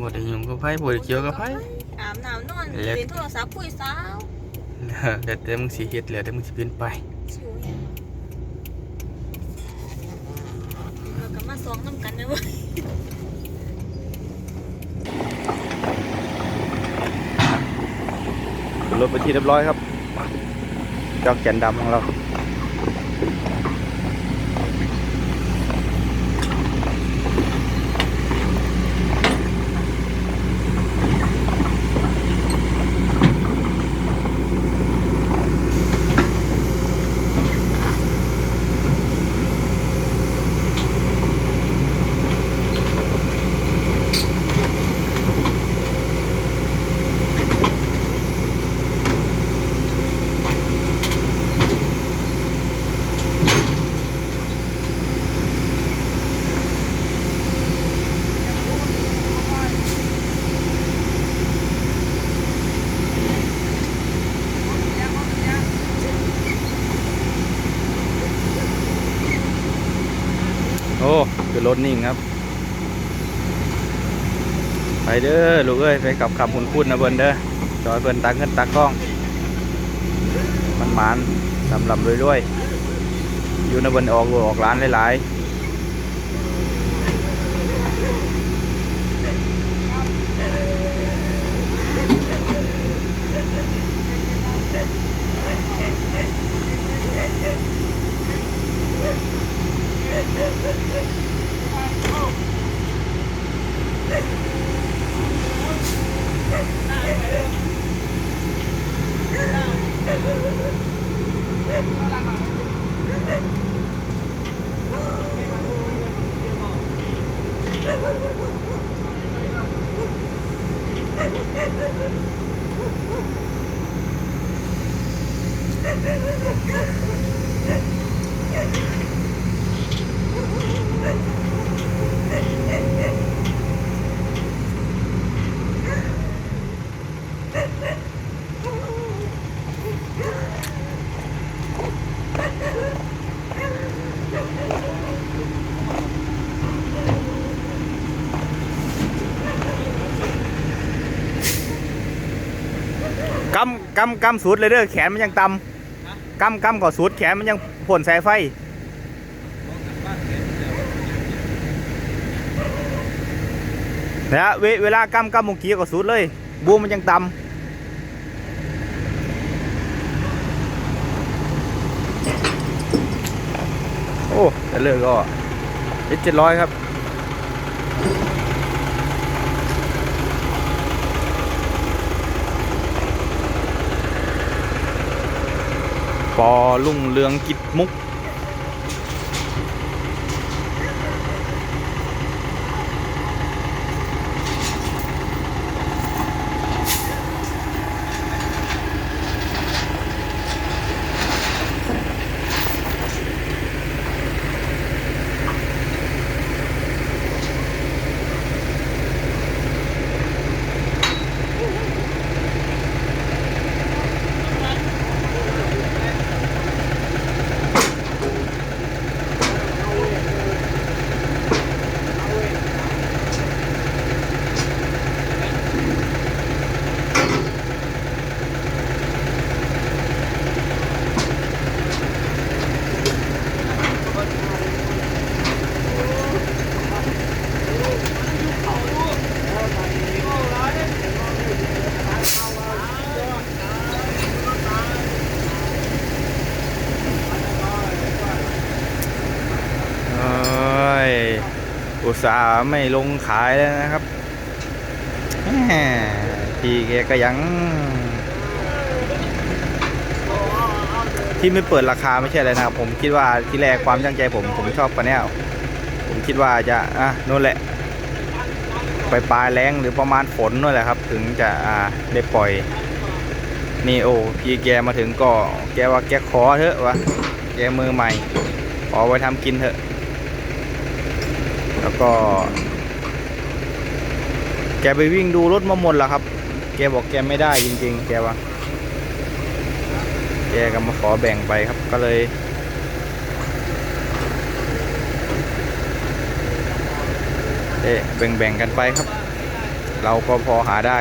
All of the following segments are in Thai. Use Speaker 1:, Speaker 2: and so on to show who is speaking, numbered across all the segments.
Speaker 1: บ่
Speaker 2: ได้ยุ่งกับไผบ่ได้เกี่ยวกับไผ
Speaker 1: อาบน้ำนอน
Speaker 2: เล็ก
Speaker 1: เล่นโทรศัพท์คุยสาว
Speaker 2: แต่แต่มึงสิเฮ็ดแล้วแต่มึงสิเป็นไป
Speaker 1: ชิวเนี่ยเราก็มาซ้อมน้ำกันนะเว้ย
Speaker 2: รถไปที่เรียบร้อยครับเจ้าแกนดำของเรา รถนิ่งครับ ไปเด้อลูกเอ้ยไปกับขับหุ่นพูดนะเบิ่นเด้อจอยเบิ่นตักเงินตักกล้อง มันหมานลำลำรวยๆอยู่นะเบิ่นออกลูกออกร้านหลายๆ กำ กำกำสุดเลยเด้อแขนมันยังต่ำกำกำก่อสุดแขนมันยังพ่นแสงไฟนะฮะเวเวลากำกำมุงกี้ก็สุดเลยบูมมันยังต่ำโอ้แต่เลิกก็เจ็ดร้อยครับ ปอลุ่งเรืองกิจมุก เอ้ยอุ ตส่าห์ไม่ลงขายแล้วนะครับพี่แกก็ยัง ที่ไม่เปิดราคาไม่ใช่อะไรนะครับ ผมคิดว่าที่แรกความตั้งใจผมผมชอบปะเนี้ยผมคิดว่าจะอะนู่นแหละ ไปปลายแรงหรือประมาณฝนนู่นแหละครับ ถึงจะอ่าได้ปล่อยนี่โอ้พี่แกมาถึงก็แกว่าแกขอเถอะวะแกมือใหม่ขอไว้ทำกินเถอะ ก็ แกไปวิ่งดูรถมาหมดแล้วครับ แกบอกแกไม่ได้จริง ๆ แกว่า แกก็มาขอแบ่งไปครับ ก็เลย เอ๊ะแบ่งๆกันไปครับ เราก็พอหาได้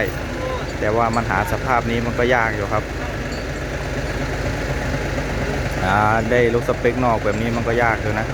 Speaker 2: แต่ว่ามันหาสภาพนี้มันก็ยากอยู่ครับอ่าได้รถสเปคนอกแบบนี้มันก็ยากอยู่นะ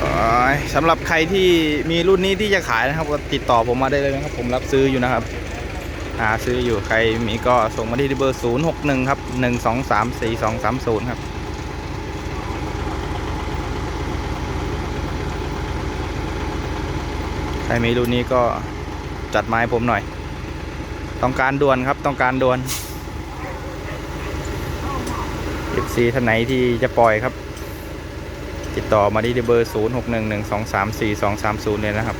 Speaker 2: เอ่อ สำหรับใครที่มีรุ่นนี้ที่จะขายนะครับก็ติดต่อผมมาได้เลยนะครับ ผมรับซื้ออยู่นะครับหาซื้ออยู่ใครมีก็ส่งมาที่เบอร์ 0 6 1 ครับ 1 2 3 4 2 3 0 ครับ ใครมีรุ่นนี้ก็จัดมาให้ผมหน่อย ต้องการด่วนครับต้องการด่วน FC ท่านไหนที่จะปล่อยครับ ติดต่อมาที่เบอร์ 0 6 1 1 2 3 4 2 3 0 เลยนะครับ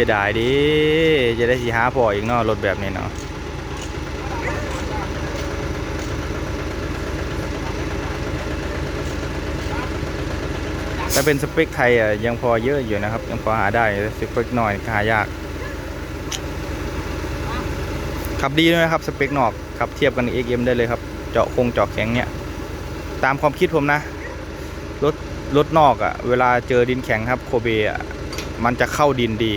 Speaker 2: สียดายดิจะได้สีหาพออีกเนาะรถแบบนี้เนาะถ้าเป็นสเปคไทยอะยังพอเยอะอยู่นะครับ ยังพอหาได้สเปคหน่อยหายากขับดีด้วยนะครับสเปคนอกขับเทียบกัน XM ได้เลยครับ เจาะคงเจาะแข็งเนี่ย ตามความคิดผมนะรถรถนอกอะ่ะ เวลาเจอดินแข็งครับโคเบอะ่ะมันจะเข้าดินดี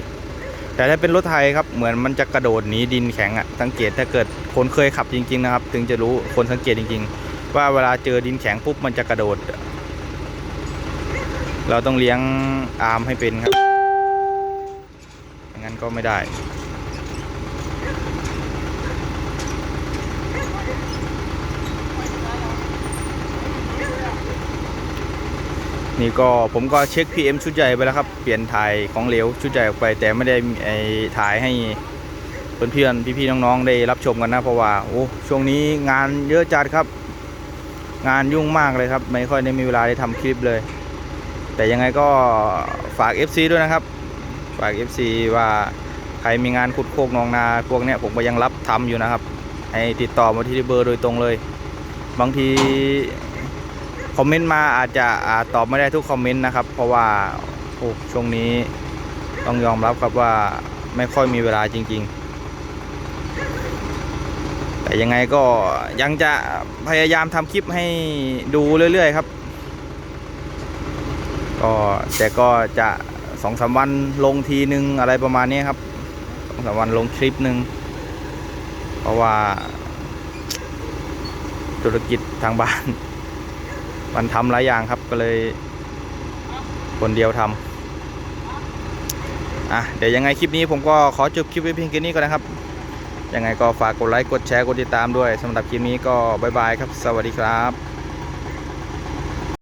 Speaker 2: แต่ถ้าเป็นรถไทยครับเหมือนมันจะกระโดดหนีดินแข็งอะ่ะสังเกตถ้าเกิดคนเคยขับจริง ๆ นะครับ ถึงจะรู้คนสังเกตจริง ๆ ว่าเวลาเจอดินแข็งปุ๊บมันจะกระโดด เราต้องเลี้ยงอาร์มให้เป็นครับไม่งั้นก็ไม่ได้ นี่ก็ผมก็เช็ค PM ชุดใหญ่ไปแล้วครับ เปลี่ยนถ่ายของเหลวชุดใหญ่ออกไป แต่ไม่ได้ไอ้ถ่ายให้เพื่อนๆพี่ๆน้องๆได้รับชมกันนะ เพราะว่าโอ้ช่วงนี้งานเยอะจัดครับ งานยุ่งมากเลยครับ ไม่ค่อยได้มีเวลาได้ทำคลิปเลย แต่ยังไงก็ฝาก FC ด้วยนะครับ ฝาก FC ว่าใครมีงานขุดโคกหนองนาพวกเนี้ยผมก็ยังรับทำอยู่นะครับ ให้ติดต่อมาที่เบอร์โดยตรงเลย บางที คอมเมนต์มาอาจจะอาตอบไม่ได้ทุกคอมเมนต์นะครับ เพราะว่าโอ้ช่วงนี้ต้องยอมรับครับว่าไม่ค่อยมีเวลาจริง ๆ แต่ยังไงก็ยังจะพยายามทำคลิปให้ดูเรื่อย ๆ ครับ ก็แต่ก็จะสองสามวันลงทีนึงอะไรประมาณนี้ครับสองสามวันลงคลิปหนึ่งเพราะว่าธุรกิจทางบ้าน มันทำหลายอย่างครับก็เลยคนเดียวทำอะเดี๋ยวยังไงคลิปนี้ผมก็ขอจบคลิปไว้เพียงแค่นี้ก่อนนะครับ ยังไงก็ฝากกดไลค์กดแชร์กดติดตามด้วยสำหรับคลิปนี้ก็บายบายครับ สวัสดีครับ